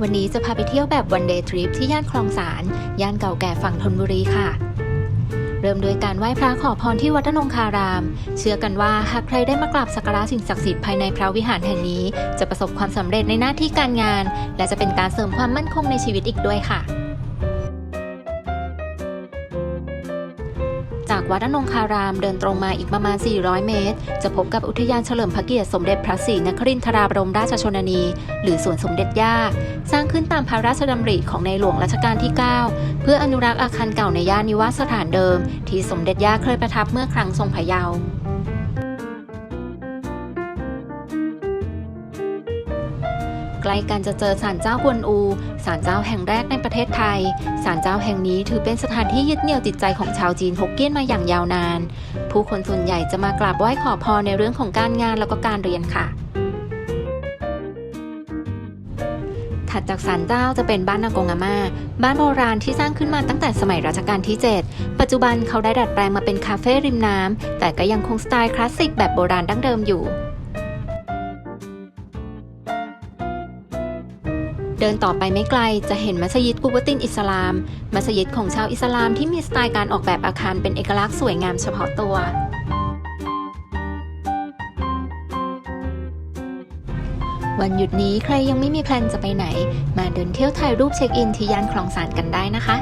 วันนี้จะพาไปเที่ยวแบบวันเดย์ทริปที่ย่านคลองสารย่านเก่าแก่ฝั่งธนบุรีค่ะ เริ่มโดยการไหว้พระขอพรที่วัดอนงคาราม เชื่อกันว่าหากใครได้มากราบสักการะสิ่งศักดิ์สิทธิ์ภายในพระวิหารแห่งนี้ จะประสบความสำเร็จในหน้าที่การงาน และจะเป็นการเสริมความมั่นคงในชีวิตอีกด้วยค่ะ วัดอนงคารามเดินตรงมาอีกประมาณ 400 เมตร จะพบกับอุทยานเฉลิมพระเกียรติสมเด็จพระศรีนครินทราบรมราชชนนี หรือสวนสมเด็จย่า สร้างขึ้นตามพระราชดำริของในหลวงรัชกาลที่ 9 เพื่ออนุรักษ์อาคารเก่าในย่านนิวาสสถานเดิม ที่สมเด็จย่าเคยประทับเมื่อครั้งทรงพระเยาว์ ใกล้กันจะเจอศาลเจ้ากวนอูศาลเจ้าแห่งแรกในประเทศไทยศาลเจ้าแห่งนี้ถือเป็นสถานที่ยึดเหนี่ยวจิตใจของชาวจีนฮกเกี้ยนมาอย่างยาวนาน ผู้คนส่วนใหญ่จะมากราบไหว้ขอพรในเรื่องของการงานแล้วก็การเรียนค่ะ ถัดจากศาลเจ้าจะเป็นบ้านนากงอาม่าบ้านโบราณที่สร้างขึ้นมาตั้งแต่สมัยรัชกาลที่ 7 ปัจจุบันเขาได้ดัดแปลงมาเป็นคาเฟ่ริมน้ำแต่ก็ยังคงสไตล์คลาสสิกแบบโบราณดั้งเดิมอยู่ เดินต่อไปไม่ไกลจะเห็นมัสยิดกูบตินอิสลาม มัสยิดของชาวอิสลามที่มีสไตล์การออกแบบอาคารเป็นเอกลักษณ์สวยงามเฉพาะตัว วันหยุดนี้ใครยังไม่มีแพลนจะไปไหน มาเดินเที่ยวถ่ายรูปเช็คอินที่ย่านคลองสานกันได้นะคะ